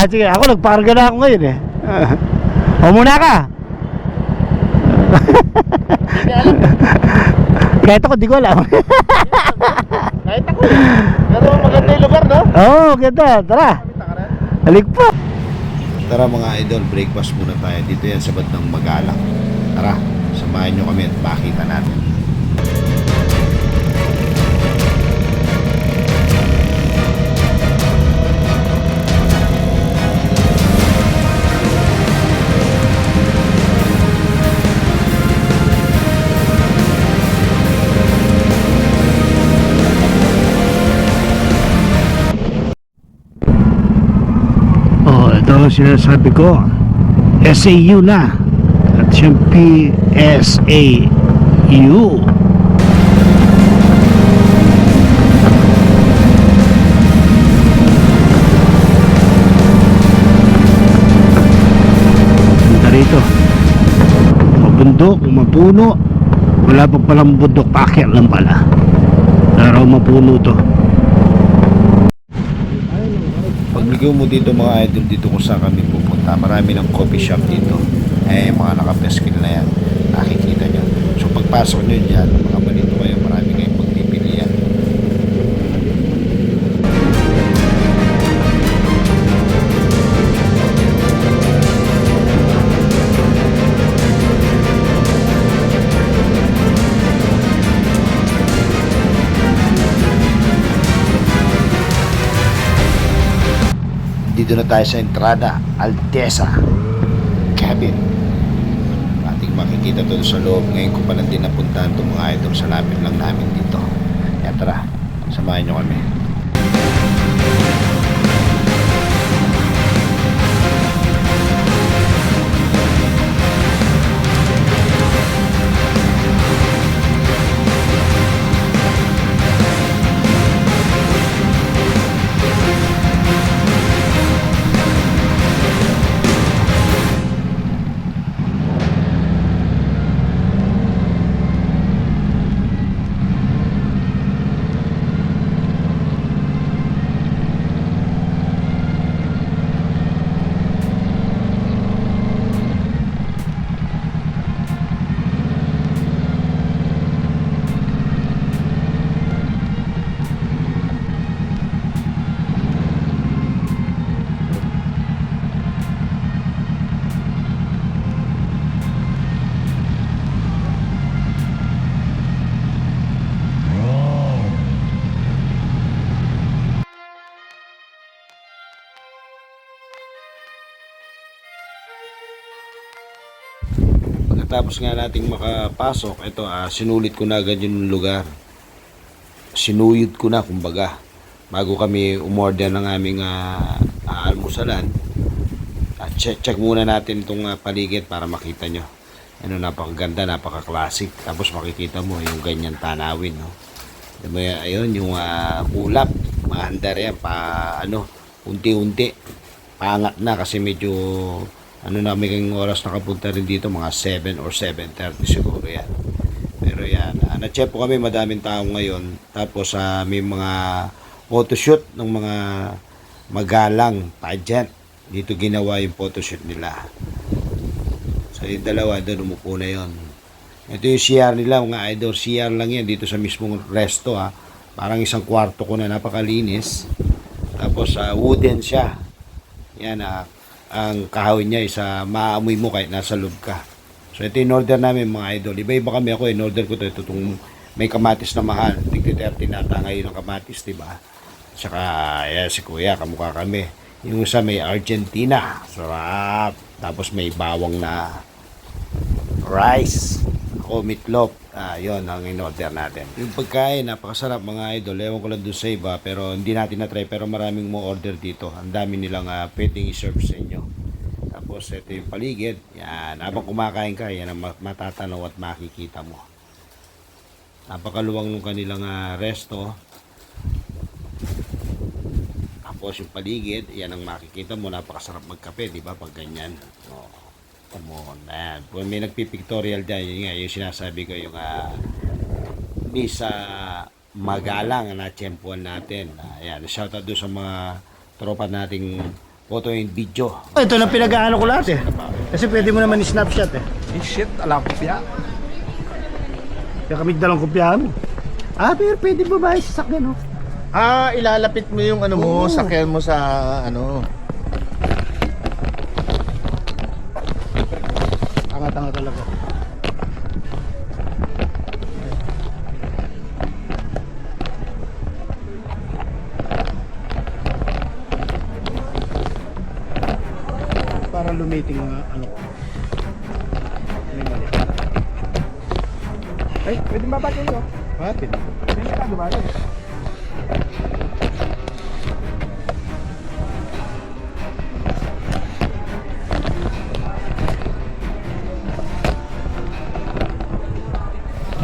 Ah, sige. Ako nagparga na ako ngayon eh. o muna ka. Kahit ako, di ko alam. Kahit ako eh. Pero maganda yung lugar, no? Oo, oh, ganda. Tara. Halik po. Tara mga idol, breakfast muna tayo. Dito yan sa ng Magalang. Tara, samahan nyo kami at makita natin. Sinasabi ko. SAU na. At siyempre, SAU. Punta rito. Mabundok, mapuno. Wala pa palang bundok, paakyat lang pala. Pero mapuno to. Pagligaw mo dito mga idol, dito kung saan kami pupunta. Marami ng coffee shop dito. Eh, mga nakapeskil na yan. Nakikita nyo. So, pagpasok nyo dyan, mga Dito na tayo sa entrada, Altesa Cabin. Ating makikita to sa loob. Ngayon ko pa lang din napuntahan itong mga idol sa lapit lang namin dito. Kaya tara, samahan nyo kami. Pagkatapos nga nating makapasok, ito, ah, sinulit ko na agad yung lugar. Sinuyod ko na, kumbaga. Bago kami umorder ng aming ah, aalmusalan, at check, check muna natin itong ah, paligid para makita nyo. Ano, napakaganda, napaka-classic. Tapos makikita mo yung ganyan tanawin, no? Diba, ayun, yung uh, ulap, maandar yan, pa, ano, unti-unti. Pangat na kasi medyo ano na may oras nakapunta rin dito? Mga 7 or 7.30 siguro yan. Pero yan uh, na-check po kami madaming tao ngayon. Tapos uh, may mga photoshoot ng mga magalang pageant. Dito ginawa yung photoshoot nila. So yung dalawa doon umupo na yon ito yung CR nila mga idol. CR lang yan dito sa mismong resto ha parang isang kwarto ko na napakalinis. Tapos uh, wooden siya. Yan ah ang kahoy niya isa maamoy mo kahit nasa loob ka. So ito in order namin mga idol. Iba-iba kami ako in order ko to ito itong may kamatis na mahal. Tigti 30 na ata ngayon ang kamatis, di ba? Saka yeah, si Kuya, kamukha kami. Yung isa may Argentina. Sarap. Tapos may bawang na rice. Ako meatloaf. Ah, yon ang in-order natin. Yung pagkain, napakasarap mga idol. Ewan ko lang doon sa iba, pero hindi natin na-try. Pero maraming mo order dito. Ang dami nilang uh, pwedeng i-serve sa inyo. Tapos ito yung paligid. Yan. Habang kumakain ka, yan ang ma- matatanaw at makikita mo. Napakaluwang ng kanilang uh, resto. Tapos yung paligid, yan ang makikita mo. Napakasarap magkape, di ba? Pag ganyan. Oh. Come on, man. Kung may nagpipictorial dyan, yun nga, yung sinasabi ko, yung uh, Miss uh, Magalang na tiyempuan natin. Uh, ayan, shoutout doon sa mga tropa nating photo and video. Ito lang pinag-aano ko lahat eh. Kasi pwede mo naman i-snapshot eh. Eh, shit, alam ko siya. Kaya kami dalang kopyahan mo. Ah, pero pwede ba ba sa sakyan oh? Ah, ilalapit mo yung ano mo, Oo. sakyan mo sa ano. Tanga-tanga talaga. Para lumiting ang ano. Ay, pwede ba ba kayo? Bakit? Pwede ka gumano.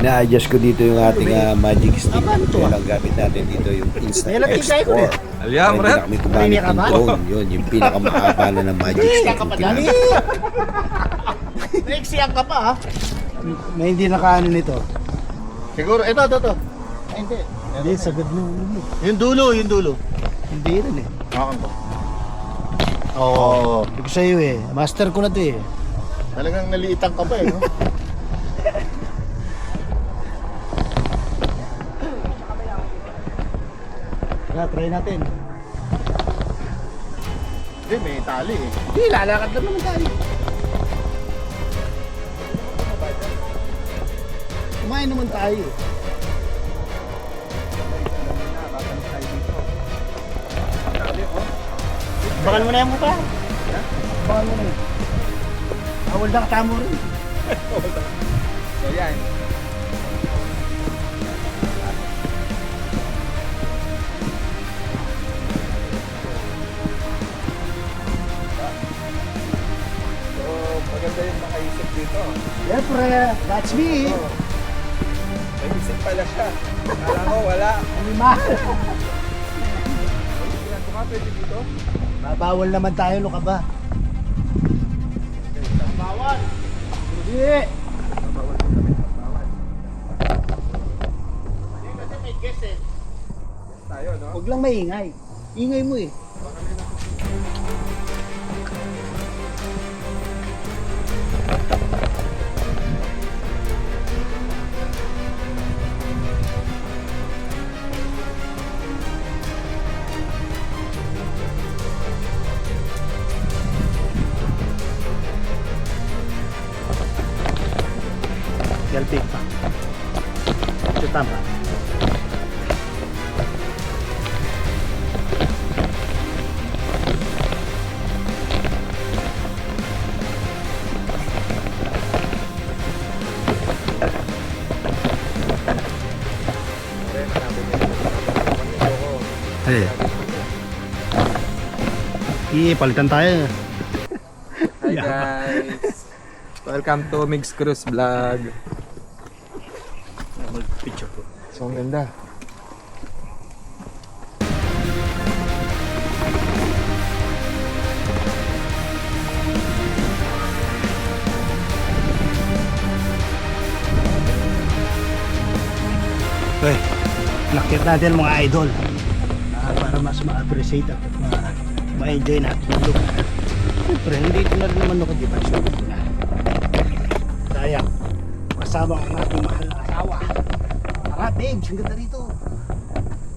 Na-adjust ko dito yung ating ah, magic stick. Ah, Yun ah? ang gamit natin dito yung Insta May lapitay ko X4. eh. Hindi Red. na kami gumamit ng drone. Yun, yung pinakamahaba na ng magic stick. Naiksiyan ka pa ha? May hindi nakaano nito. Siguro, ito, ito, ito. Ay, hindi. Hindi, sagad mo. mo. Yung dulo, yung dulo. Hindi rin eh. Hakan ko. Oo. Hindi ko sa'yo eh. Master ko na to eh. Talagang naliitan ka pa eh, no? try natin. Hindi, may tali eh. Hindi, lalakad lang naman tayo. Kumain naman tayo. Bakal mo na yung mukha. Bakal mo na yun. Bawal na katamo rin. So yan. Maganda yung nakaisip dito. Siyempre, that's me. May isip pala siya. Kala ko wala. Lima. Yan, kung pwede dito. Babawal naman tayo, lo ka ba? Bawal. Hindi. Bawal ko kami. Bawal. Hindi kasi may guess eh. Tayo, no? Huwag lang maingay. Ingay mo eh. Galpig Hey. Iya, palitan tayo. Hi guys. Welcome to Mix Cruise Vlog. Picture ko. So, ang ganda. Okay. Nakit natin mga idol. Para mas ma-appreciate at ma- ma-enjoy natin yung lugar. Siyempre, hindi ko na rin naman ko na. Sayang. Kasama ang ating mahal na asawa. Tara, babes. Ang ganda rito.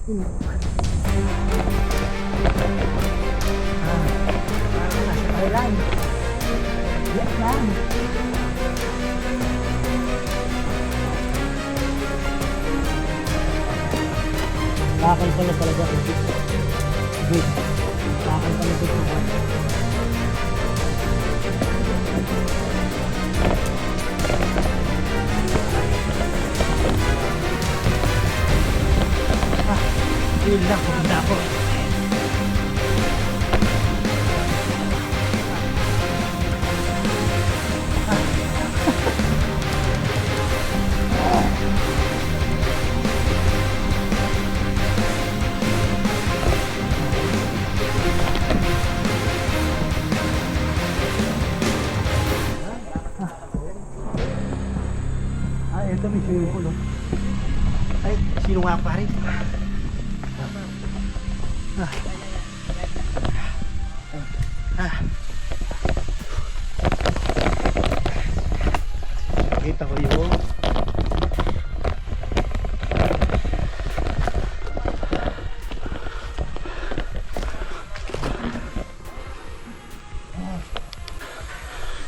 Hmm. Ah, parang nasa Thailand. Vietnam. Bakal pala talaga. Wait. Bakal pala dito. Ah, yun lang. Paganda ako.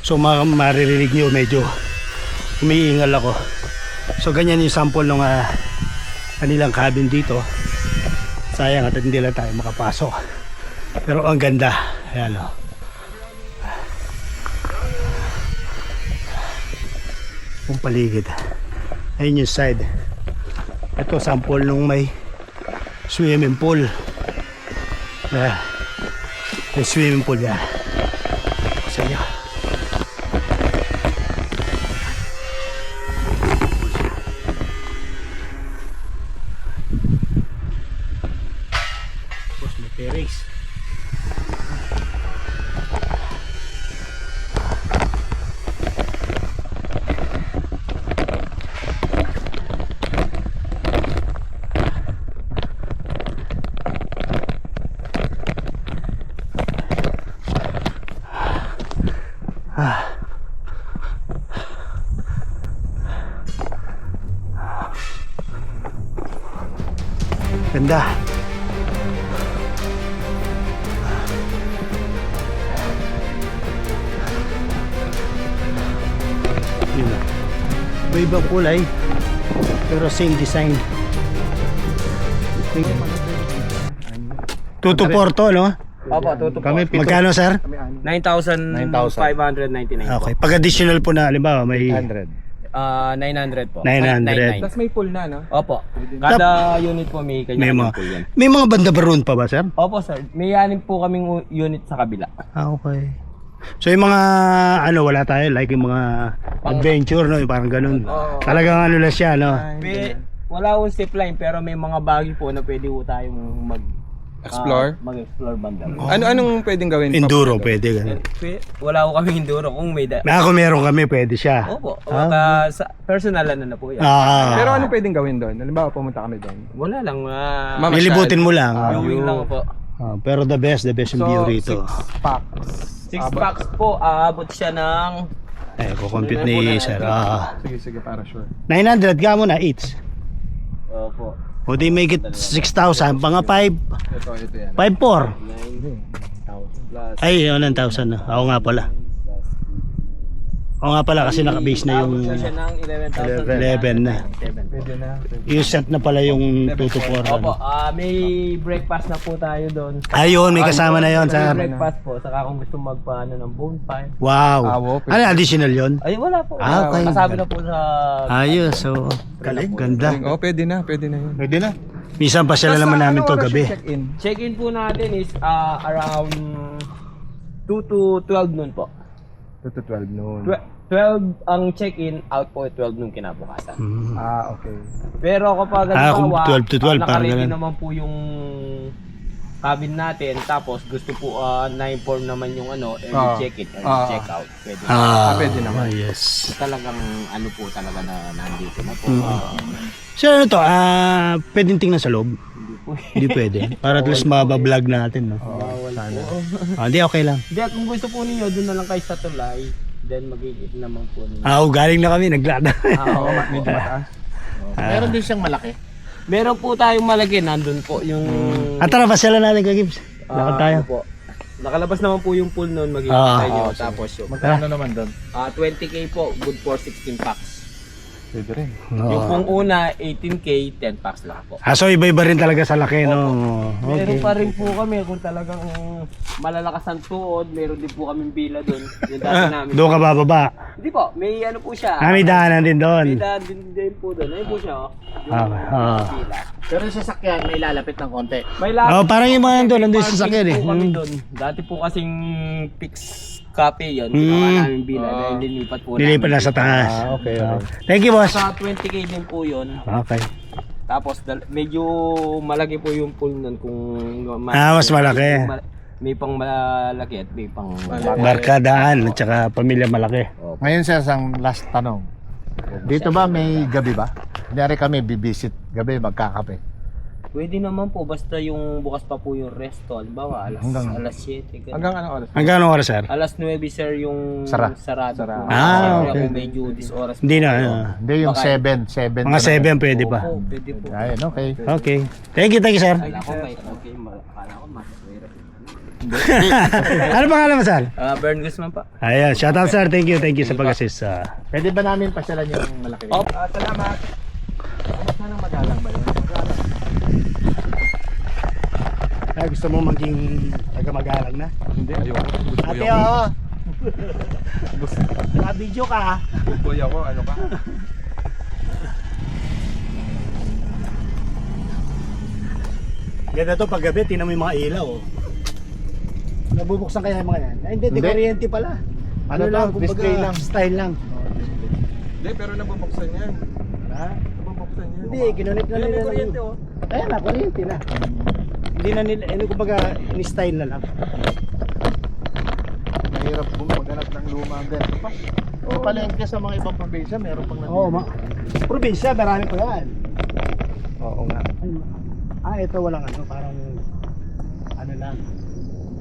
So ma maririnig nyo medyo umiingal ako. So ganyan yung sample ng ah, kanilang cabin dito. Sayang at hindi lang tayo makapasok. Pero ang ganda. Ayan o. Ang paligid. Ayun yung side. Ito sample nung may swimming pool. Ayan. May swimming pool yan. Tapos kulay pero same design. 2 to 4 to, no? Opo, tutupo. Kami pito. Magkano, sir? 9,599 po. Okay. Pag additional po na, halimbawa, may 100. Ah, 900 po. 900. Tapos may pool na, no? Opo. Kada unit po may may kanya mga, po yan. may mga banda baroon pa ba, sir? Opo, sir. May anim po kaming unit sa kabila. Ah, okay. So yung mga ano wala tayo like yung mga adventure no, yung parang ganun. Oo. Talagang ano lang siya no. May, wala akong zip line pero may mga bagay po na pwede po tayong mag Explore? ah, mag-explore banda. Ano anong pwedeng gawin? Enduro pwede ganun. Pwe- Wala ko kami enduro kung may da- Na kung meron kami pwede siya. Opo. Ah. Ah, sa personal ano na po yan. Ah. Pero ano pwedeng gawin doon? Halimbawa pumunta kami doon. Wala lang. ah, Ma'am, Nilibutin mo lang. viewing lang po. Ah, pero the best, the best yung view rito. six packs. Six Aba. packs po, aabot siya ng Eh, kukompute ni sir. Ah. Sige, sige, para sure. 900 ka mo na each. Opo. O di make it 6,000. Mga 5, Ito, ito yan. 5,4. 9,000 plus. Ay, yun, 9,000 na. Ako nga pala. Oo nga pala kasi nakabase na yung Aabot siya ng 11,000. 11 na. 7. Pwede na. pwede. Yung set na pala yung 2 to 4. Opo, ah may breakfast na po tayo doon. Ayun, may kasama na yon May sir. breakfast po, saka kung gusto magpaano ng bonfire. Wow. Awo, pwede. Ano additional yon? Ay, wala po. Ah, okay. Kasama na po sa... Ayos, so galing, ganda. Oh, pwede na, pwede na yun. Pwede na. Minsan pa sila naman namin to gabi. Check-in. Check-in po natin is ah, around 2 to 12 noon po. 2 to 12 noon. Twe- 12 ang check-in, out po 12 noon kinabukasan. Hmm. Ah, okay. Pero kapag Ah, kung halimbawa, 12 to 12, ah, parang ganun. naman po yung cabin natin, tapos gusto po ah, na-inform naman yung ano, early Ah. check-in, early Ah. check-out. Pwede. Ah, pwede naman. ah, yes. Talagang ano po talaga na nandito na po. Mm. Ah, So ano to, ah, pwedeng tingnan sa loob? hindi po. Hindi pwede. Para at least mabablog natin, no? Bawal po. Ah, hindi, okay lang. Hindi, kung gusto po ninyo, doon na lang kayo sa tulay. Then magigit naman po ninyo. Ah, oh, galing na kami, naglada. Ah, oo, Medyo mataas. Meron din siyang malaki. Meron po tayong malaki, nandun po yung... At tara, pasyalan natin ka, Gibbs. Lakad ah, tayo. ano po. Nakalabas naman po yung pool noon, magiging Ah, tayo. Tapos yung Magkano naman doon? ah 20k po, good for 16 packs. Pwede rin. Yung Oo. pong una, 18k, 10 packs lang po. Ah, so iba-iba rin talaga sa laki, no? Meron Okay. pa rin po kami kung talagang malalakas ang tuod, meron din po kaming bila doon. Yung dati namin. Doon ka bababa. Hindi po, may ano po siya. Ah, may daanan din doon. May daan din, din po doon. Ayun po siya, oh. Yung Ah, ah. bila. Pero sa sakyan, may lalapit ng konti. May lahat. Oh, parang yung mga doon, nandun sa Parking sakyan eh. Hmm. Dati po kasing fix copy yun. Hmm. Ginawa namin bila dahil lilipat po Nilipat na sa taas. Ah, okay, okay. Thank you, boss. Sa 20k din po yun. Okay. Tapos dal- medyo malaki po yung pool nun kung ma- Ah, mas malaki. Ma- May pang malaki at may pang Barkadaan at saka pamilya malaki. Ngayon sir, ang last tanong. Dito ba may gabi ba? Kunyari kami bibisit gabi, magkakape. Pwede naman po, basta yung bukas pa po yung resto. Halimbawa, alas, Hanggang- alas 7. ganun. Hanggang anong oras? Hanggang anong oras, sir? Alas 9, sir, yung Sara. sarado Sara. po. Ah, Siyempre, okay. kung medyo this oras Hindi na. ah. Hindi, yung Baka- 7. 7. mga 7 pwede pa. Opo, pwede po. Ayun, okay. Okay. Thank you, thank you, sir. Akala ko may, okay, ma- akala ko masaswera. ano pangalan mo, sir? Ah, Bern Guzman pa. Ayan, shout out, sir. Thank you, thank you sa pag-assist. ah. Pwede ba namin pasyalan yung malaki? Oh. Ah, salamat. Sana magalang ba yun? Ay, gusto mo maging taga-magalang na? Hindi, ayoko. Boy Ate, ako. oo. Naka-video ka, ha? Good boy ako. Ano ka? Ganda to pag gabi, tinan mo yung mga ilaw. Oh. Nabubuksan kaya yung mga yan? Ay, hindi, di Hindi. kuryente pala. Ano lang, display lang. Style lang. Hindi, pero nabubuksan yan. Ha? Nabubuksan yan. Hindi, kinunit na nila. kuryente oh. Ayan na, kuryente na. Hindi na nila, ano kumbaga, in-style na lang. Mahirap kung maghanap ng luma ang ganito pa. Sa palengke sa mga ibang probinsya, meron pang Oo, ma. Probinsya, marami pa yan. Oo nga. Ay, ah, ito walang ano, parang, ano lang.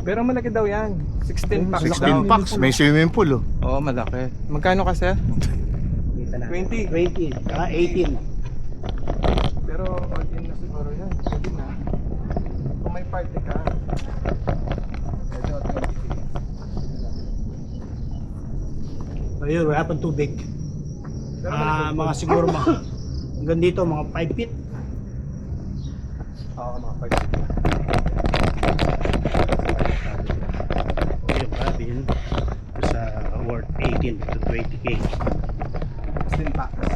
Pero malaki daw yan. 16 packs 16 daw. packs, may swimming pool oh. Oo, malaki. Magkano kasi? Kita na. 20. 20, saka 18. Pero all in na siguro yan. Pwede na. Kung may party ka. Ito, 20. Ayun, wala pang tubig. Ah, mga siguro mga, hanggang dito, mga 5 feet. Oo, mga party. Yung cabin sa worth 18 to 20k. 16 packs.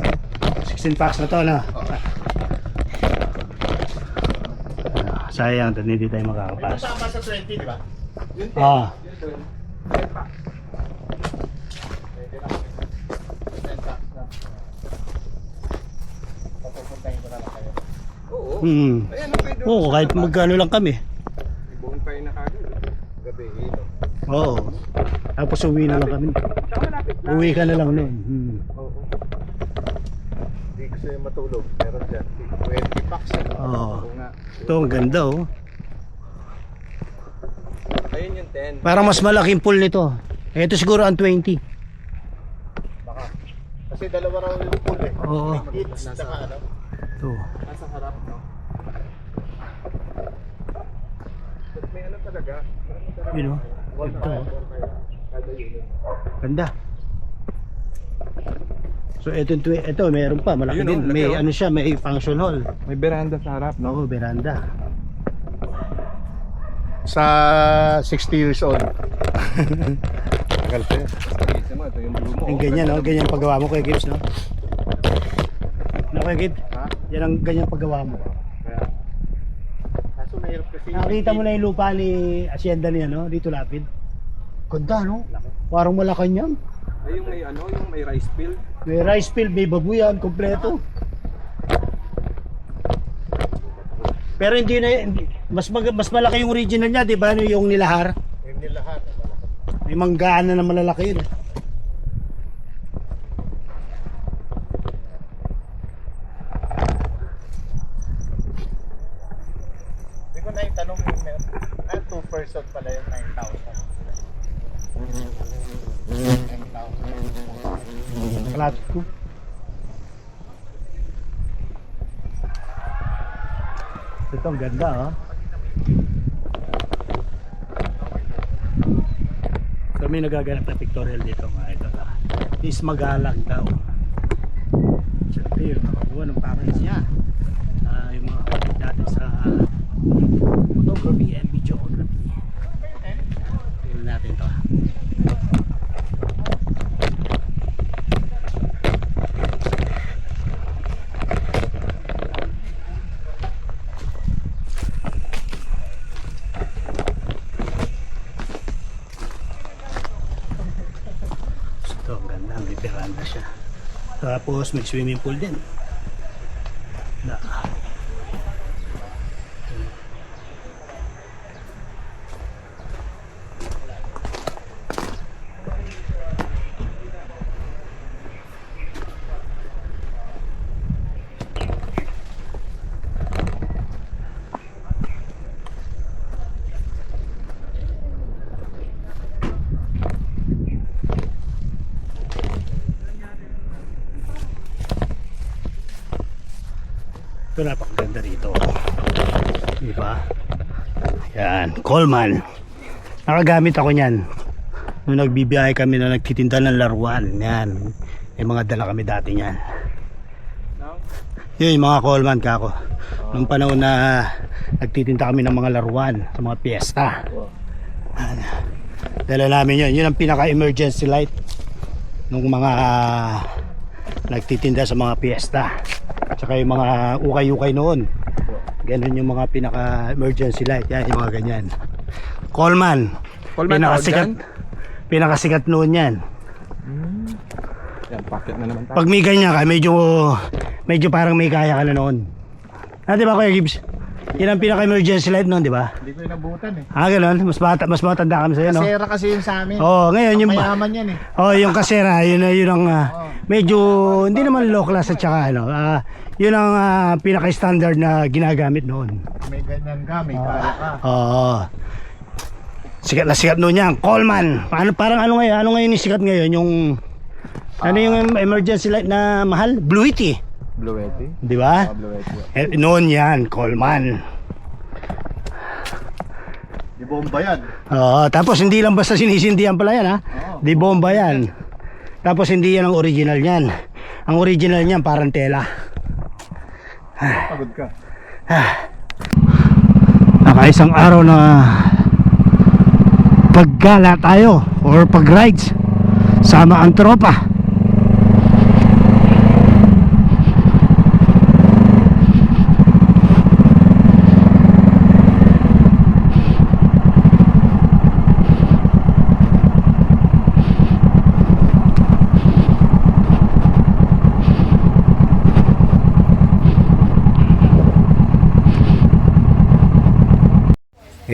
16 packs na to, no? Ah, sayang, hindi tayo makakapasok. Tama sa 20, di ba? Ah, Yun doon. 10 packs. Papupuntahin ko na lang kayo. Oo. Hmm. Ayan. Oo, kahit magkano lang kami. May bonfire na kagad. Gabi, ilo. Oo. Tapos uwi na lang kami. Tsaka malapit. Uwi ka na lang noon. Hmm. Oo. Hindi gusto yung matulog. Meron dyan. 20 packs. Oo. Oo nga. Ito, ang ganda oh. Ayun yung 10. Parang mas malaking pool nito. Ito siguro ang 20. Baka. Kasi dalawa raw yung pool eh. Oo. Kids, tsaka ano. Ito. Nasa harap, Yun oh. Ito oh. Kada unit. Ganda. So ito, ito meron pa, malaki Ayun, oh, din. laki, May oh. ano siya, may function hall. May veranda sa harap, No, veranda. Sa 60 years old. Tagal pa. Ito ito yung blue mo. Yung ganyan, no? Ganyan paggawa mo, Kuya Gibbs, no? Ano, Kuya Gibbs? Ha? Yan ang ganyan paggawa mo. Mahirap kasi. Nakita mo na yung lupa ni Hacienda niya, no? Dito lapid. Ganda, no? Parang Malacanang. Ay, yung may ano, yung may rice field. May rice field, may babuyan, kompleto. Pero hindi na, hindi, mas, mag, mas malaki yung original niya, di ba? Ano Yung nilahar. Hindi lahat. May manggaan na na malalaki yun. Hindi ko na itanong yung meron. Ah, 2 person pala yung 9,000. 9,000. Kalat ko. Ito ang ganda ah. Kami nagaganap na pictorial dito mga ito. Is magalang daw. Siyempre yung nakakuha ng parents niya. Ah, yung mga kapatid natin sa photography and videography. Tingnan natin to. Ito, ang ganda. May veranda siya. Tapos may swimming pool din. Na. Ito napakaganda rito. Di ba? Yan, Coleman. Nakagamit ako niyan. Nung nagbibiyahe kami na nagtitinda ng laruan. Yan. May mga dala kami dati niyan. Yun, yung mga Coleman kako. Nung panahon na nagtitinda kami ng mga laruan sa mga piyesta. Yan. Dala namin yun. Yun ang pinaka-emergency light nung mga nagtitinda sa mga piyesta. Tsaka yung mga ukay-ukay noon. Ganun yung mga pinaka-emergency light. Yan, yung mga ganyan. Coleman. Coleman pinakasikat, pinakasikat noon yan. Yan, pocket na naman tayo. Pag may ganyan ka, medyo, medyo parang may kaya ka na noon. Ah, di ba Kuya Gibbs? Yan ang pinaka-emergency light noon, di ba? Hindi ko inabutan eh. Ah, ganun. Mas, bata, mas matanda kami sa'yo, no? Kasera kasi yun sa amin. Oo, oh, ngayon yung... Mayaman yan eh. Oh, yung kasera, yun, yun ang ah, medyo hindi naman low class at saka ano, ah, yun ang ah, pinaka-standard na ginagamit noon. May ganyan ka, may kaya ka. Oo. Sikat na sikat noon yan. Coleman. Ano, parang ano ngayon? Ano ngayon yung sikat ngayon? Yung ano yung emergency light na mahal? Bluety. Bluetti. Di ba? Ah, Bluetti. Eh, noon yan, Coleman. Di bomba yan. Oo, tapos hindi lang basta sinisindihan pala yan ha. Di bomba yan. Tapos hindi yan ang original niyan. Ang original niyan parang tela. Pagod ka. Nakaisang araw na paggala tayo or pag-rides sama ang tropa.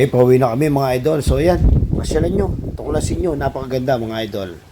Eh, pauwi na kami mga idol. So yan, pasyalan nyo. Tuklasin nyo. Napakaganda mga idol.